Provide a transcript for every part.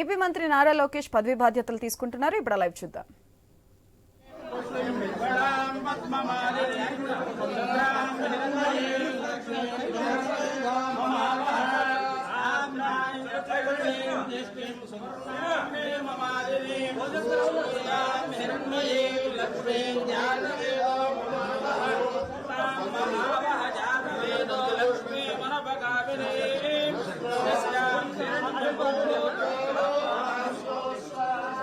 AP మంత్రి నారా లోకేష్ పదవి బాధ్యతలు తీసుకుంటున్నారు. ఇప్పుడు లైవ్ చూద్దాం.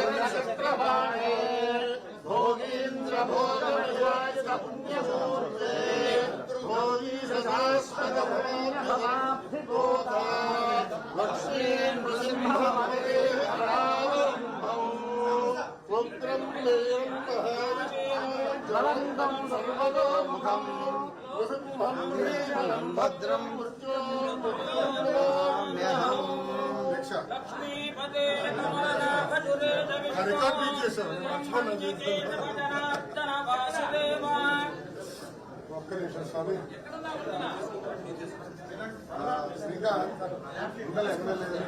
శ్రీపయోనిక్షేత్రపాణే భోగీంద్ర భోగమూర్తే భోగీ సశాశ్వత లక్ష్మీ నృసింహ ఉగ్రం సరంగం సర్వతోముఖం భద్రం ఒక్క నిమిషం శ్రీకాంత్ ఎమ్మెల్యే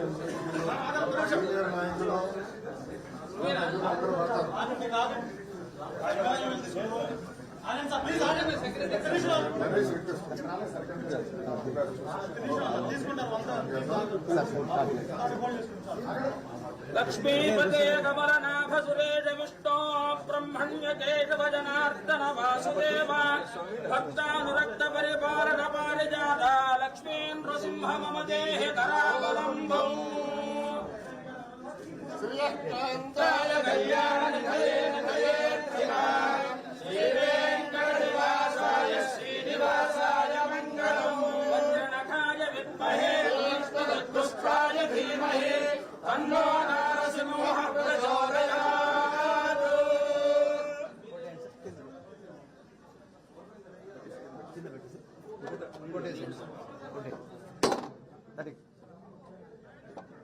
నాయకులు అందరూ लक्ष्मीपतयकमलनाभसुरेशविष्णो ब्रह्मण्यकेशवजनार्दन वासुदेव लक्ष्मी लक्ष्मीन्द्रसिंह मम देहे करावलम्बौ श्रियष्टान्ताय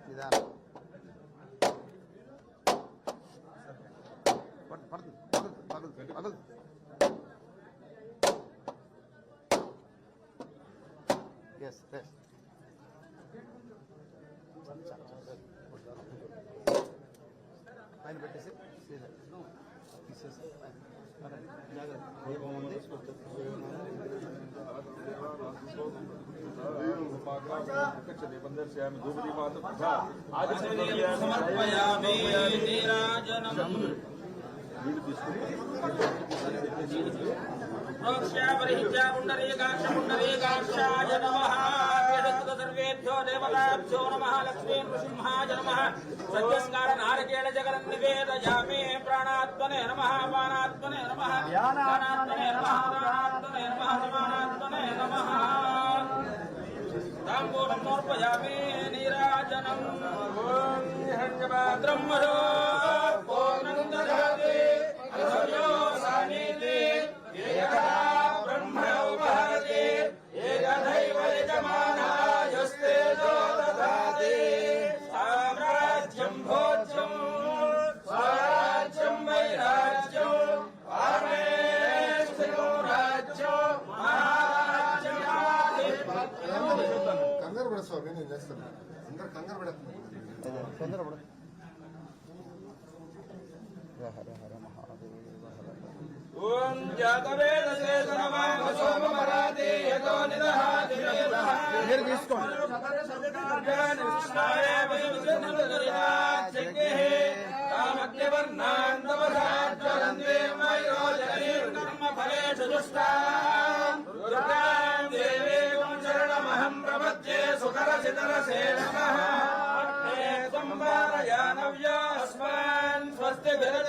నిదానం పడు పడుతుంది పడుతుంది పడుతుంది పడుతుంది ఎస్ ఎస్ పైన పెట్టేసి సీదా. తీసేసి పైన. పడండి. జాగ్రత్త దీపం ఉంది సమర్పయామి నీరాజనం मोक्ष्यापरिहित्यापुण्डरीकाक्षपुण्डरीकाक्षाय नमः सर्वेभ्यो देवताभ्यो नमः लक्ष्मी नृसिंहाय नमः सत्यस्कारनारकेण जगन्निवेदयामे प्राणात्मने नमः पानात्मने नमः ज्ञानात्मने नमः प्राणात्मने नमः समानात्मने नमः ताम्बूलमोर्पयामे नीराजनम् ॐ हर्यपात्रम् मरो కంగారు పడ స్వామి నేను చేస్తాను అందరు కంగారు పడుతున్నారు తొందరపడు హర హర మహాదేవ హర ఓం జాతవేదసే సర్వామసోమరాతే యతో నిదహాతి వేదః మీరు తీసుకోండి సుకరసితరసే నమః సంవారయానవ్యాస్మాన్ స్వస్తి విరజ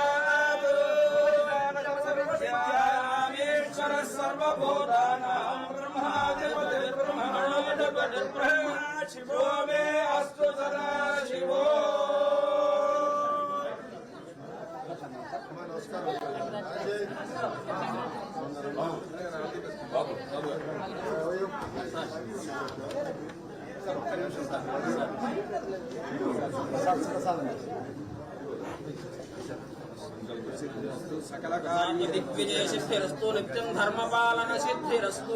शिवो मे अस्तु सदा शिवो। सकलकार्य दिग्विजय सिद्धिरस्तु नित्यं धर्मपालन सिद्धिरस्तु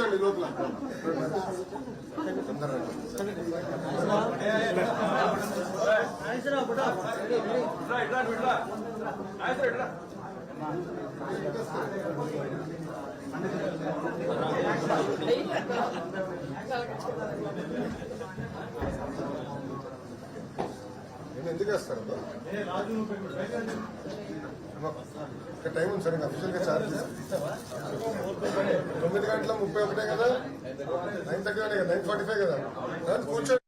ఇంకా కూర్చోండి లోపల. నేను ఎందుకు వేస్తాను టైం ఉంది సార్ ఇంకా చార్జ్ గంటల ముప్పై ఒకటే కదా నైన్ థర్టీ కదా నైన్ ఫార్టీ ఫైవ్ కదా రండి, కూర్చోండి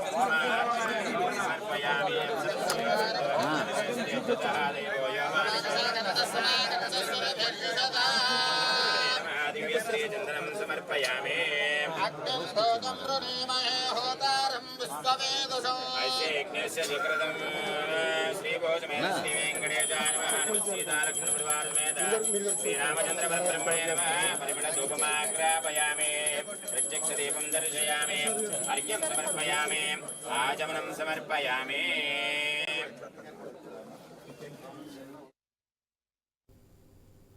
శ్రీచంద్రం సమర్పయామి ఐశ్యజ్ఞస్య వికృతం శ్రీభోజమేన శ్రీ వెంకటేశాయ నమః సీతాలక్ష్మణ పరివారమేత శ్రీరామచంద్ర పరబ్రహ్మణే నమః. పరిమళ ధూపమాగ్రాపయామి ప్రత్యక్ష దీపం దర్శయామి. అర్ఘ్యం సమర్పయామి. ఆచమనం సమర్పయామి.